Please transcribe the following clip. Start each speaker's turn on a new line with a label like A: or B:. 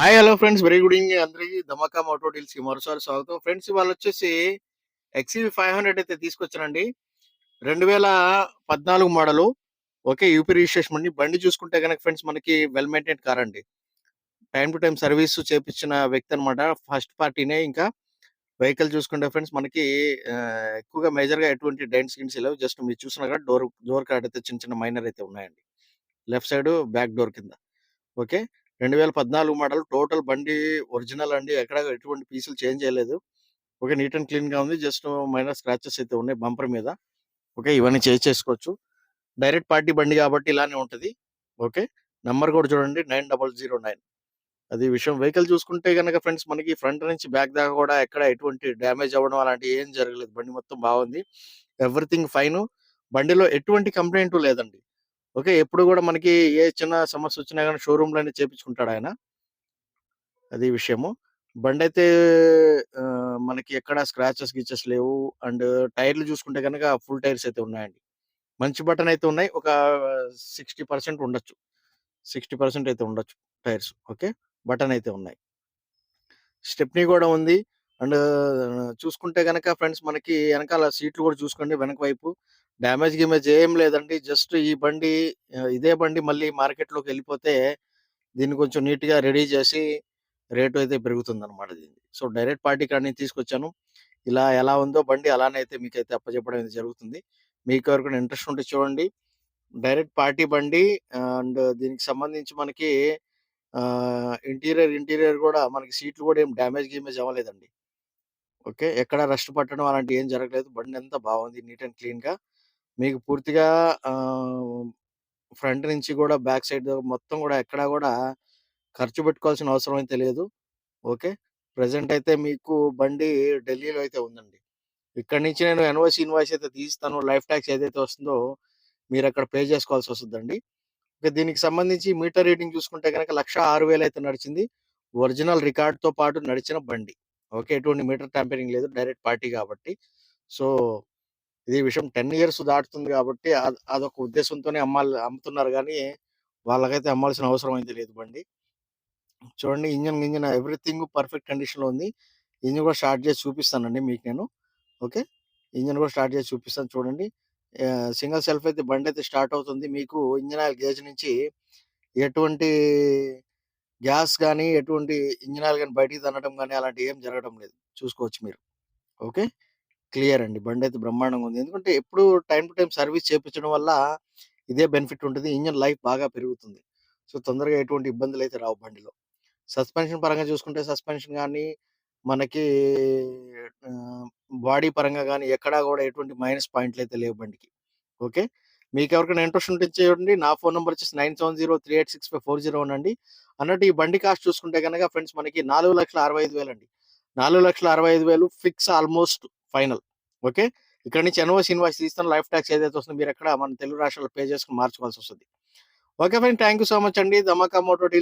A: Hi hello friends very good evening అందరికి. Dhamaka Moto డీల్స్కి మరోసారి స్వాగతం. ఫ్రెండ్స్ ఇవాళ వచ్చేసి ఎక్సీవీ ఫైవ్ హండ్రెడ్ అయితే తీసుకొచ్చానండి. రెండు వేల పద్నాలుగు మోడలు. ఓకే యూపీ రిజిస్ట్రేషన్ అండి. బండి చూసుకుంటే కనుక ఫ్రెండ్స్ మనకి వెల్ మెయింటైన్ కార్ అండి. టైం టు టైం సర్వీస్ చేపించిన వ్యక్తి అనమాట ఫస్ట్ పార్టీనే ఇంకా. వెహికల్ చూసుకుంటే ఫ్రెండ్స్ మనకి ఎక్కువగా మేజర్గా ఎటువంటి డెంట్స్ గిన్స్ లేవు. జస్ట్ మీరు చూసినా కూడా డోర్ డోర్ కార్డ్ అయితే చిన్న చిన్న మైనర్ అయితే ఉన్నాయండి. లెఫ్ట్ సైడ్ బ్యాక్ డోర్ కింద. ఓకే? రెండు వేల పద్నాలుగు మోడల్ టోటల్ బండి ఒరిజినల్ అండి. ఎక్కడ ఎటువంటి పీసులు చేంజ్ చేయలేదు. ఓకే నీట్ అండ్ క్లీన్గా ఉంది. జస్ట్ మైనర్ స్క్రాచెస్ అయితే ఉన్నాయి బంపర్ మీద. ఓకే ఇవన్నీ చేంజ్ చేసుకోవచ్చు. డైరెక్ట్ పార్టీ బండి కాబట్టి ఇలానే ఉంటది. ఓకే నెంబర్ కూడా చూడండి నైన్ డబల్ జీరో నైన్. అది విషయం. వెహికల్ చూసుకుంటే కనుక ఫ్రెండ్స్ మనకి ఫ్రంట్ నుంచి బ్యాక్ దాకా కూడా ఎక్కడ ఎటువంటి డ్యామేజ్ అవ్వడం అలాంటివి ఏం జరగలేదు. బండి మొత్తం బాగుంది. Everything fine. బండిలో ఎటువంటి కంప్లైంట్ లేదండి. ఓకే. ఎప్పుడు కూడా మనకి ఏ చిన్న సమస్య వచ్చినా కానీ షోరూంలోనే చేపించుకుంటాడు ఆయన. అది విషయము. బండి అయితే మనకి ఎక్కడ స్క్రాచెస్ గిచెస్ లేవు. అండ్ టైర్లు చూసుకుంటే కనుక ఫుల్ టైర్స్ అయితే ఉన్నాయండి. మంచి బటన్ అయితే ఉన్నాయి. ఒక సిక్స్టీ పర్సెంట్ ఉండొచ్చు. సిక్స్టీ పర్సెంట్ అయితే ఉండొచ్చు టైర్స్. ఓకే. బటన్ అయితే ఉన్నాయి. స్టెప్నీ కూడా ఉంది. అండ్ చూసుకుంటే గనక ఫ్రెండ్స్ మనకి వెనకాల సీట్లు కూడా చూసుకోండి. వెనక వైపు డ్యామేజ్ గిమేజ్ ఏం లేదండి. జస్ట్ ఈ బండి ఇదే బండి మళ్ళీ మార్కెట్లోకి వెళ్ళిపోతే దీన్ని కొంచెం నీట్గా రెడీ చేసి రేటు అయితే పెరుగుతుంది అనమాట దీన్ని సో డైరెక్ట్ పార్టీ కానీ తీసుకొచ్చాను. ఇలా ఎలా ఉందో బండి అలానే అయితే మీకు అయితే అప్పచెప్పడం జరుగుతుంది. మీకు ఎవరికైనా ఇంట్రెస్ట్ ఉంటే చూడండి. డైరెక్ట్ పార్టీ బండి అండ్ దీనికి సంబంధించి మనకి ఇంటీరియర్ ఇంటీరియర్ కూడా మనకి సీట్లు కూడా ఏం డ్యామేజ్ గీమేజ్ అవ్వలేదండి. ఓకే? ఎక్కడ రెస్ట్ పట్టడం అలాంటి ఏం జరగలేదు. బండి అంతా బాగుంది నీట్ అండ్ క్లీన్గా మీకు పూర్తిగా ఫ్రంట్ నుంచి కూడా బ్యాక్ సైడ్ మొత్తం కూడా ఎక్కడా కూడా ఖర్చు పెట్టుకోవాల్సిన అవసరం అయితే లేదు. ఓకే? ప్రెసెంట్ అయితే మీకు బండి ఢిల్లీలో అయితే ఉందండి. ఇక్కడ నుంచి నేను ఎన్ఓసి ఇన్వాయిస్ అయితే తీస్తాను. లైఫ్ ట్యాక్స్ ఏదైతే వస్తుందో మీరు అక్కడ పే చేసుకోవాల్సి వస్తుందండి. ఇక దీనికి సంబంధించి మీటర్ రీడింగ్ చూసుకుంటే కనుక లక్ష ఆరు వేలు అయితే నడిచింది. ఒరిజినల్ రికార్డ్తో పాటు నడిచిన బండి. ఓకే? ఎటువంటి మీటర్ ట్యాంపరింగ్ లేదు. డైరెక్ట్ పార్టీ కాబట్టి. సో ఇది విషయం టెన్ ఇయర్స్ దాటుతుంది కాబట్టి అదొక ఉద్దేశంతోనే అమ్మాలి అమ్ముతున్నారు కానీ వాళ్ళకైతే అమ్మాల్సిన అవసరం అయితే లేదు బండి. చూడండి ఇంజన్ ఇంజన్ ఎవ్రీథింగ్ పర్ఫెక్ట్ కండిషన్లో ఉంది. ఇంజన్ కూడా స్టార్ట్ చేసి చూపిస్తానండి మీకు నేను. ఓకే? ఇంజన్ కూడా స్టార్ట్ చేసి చూపిస్తాను చూడండి. సింగిల్ సెల్ఫ్ అయితే బండి అయితే స్టార్ట్ అవుతుంది. మీకు ఇంజన్ ఆయిల్ గేజ్ నుంచి ఎటువంటి గ్యాస్ కానీ ఎటువంటి ఇంజన్ ఆయిల్ కానీ బయటికి తనడం కానీ అలాంటి ఏం జరగడం లేదు. చూసుకోవచ్చు మీరు. ఓకే? క్లియర్ అండి. బండి అయితే బ్రహ్మాండంగా ఉంది. ఎందుకంటే ఎప్పుడు టైం టు టైం సర్వీస్ చేపించడం వల్ల ఇదే బెనిఫిట్ ఉంటుంది. ఇంజన్ లైఫ్ బాగా పెరుగుతుంది. సో తొందరగా ఎటువంటి ఇబ్బందులు అయితే రావు బండిలో. సస్పెన్షన్ పరంగా చూసుకుంటే సస్పెన్షన్ కానీ మనకి బాడీ పరంగా కానీ ఎక్కడా కూడా ఎటువంటి మైనస్ పాయింట్లు అయితే లేవు బండికి. ఓకే? మీకు ఎవరికైనా ఇంట్రెస్ట్ ఉంటే చేయండి నా ఫోన్ నెంబర్ వచ్చేసి nine seven zero three eight six five four zero అండి అన్నట్టు ఈ బండి కాస్ట్ చూసుకుంటే కనుక ఫ్రెండ్స్ మనకి నాలుగు లక్షల అరవై ఐదు వేలు అండి నాలుగు లక్షల అరవై ఐదు వేలు ఫిక్స్ ఆల్మోస్ట్ ఫైనల్. ఓకే? ఇక్కడ నుంచి ఎన్ఓసి ఇన్వాయిస్ తీస్తాను లైఫ్ ట్యాక్స్ ఏదైతే వస్తుందో మీరు ఎక్కడ మన తెలుగు రాష్ట్రాల్లో పే చేసుకుని మార్చుకోవాల్సి వస్తుంది. Okay friend thank you so much అండి. ధమాకా మోటో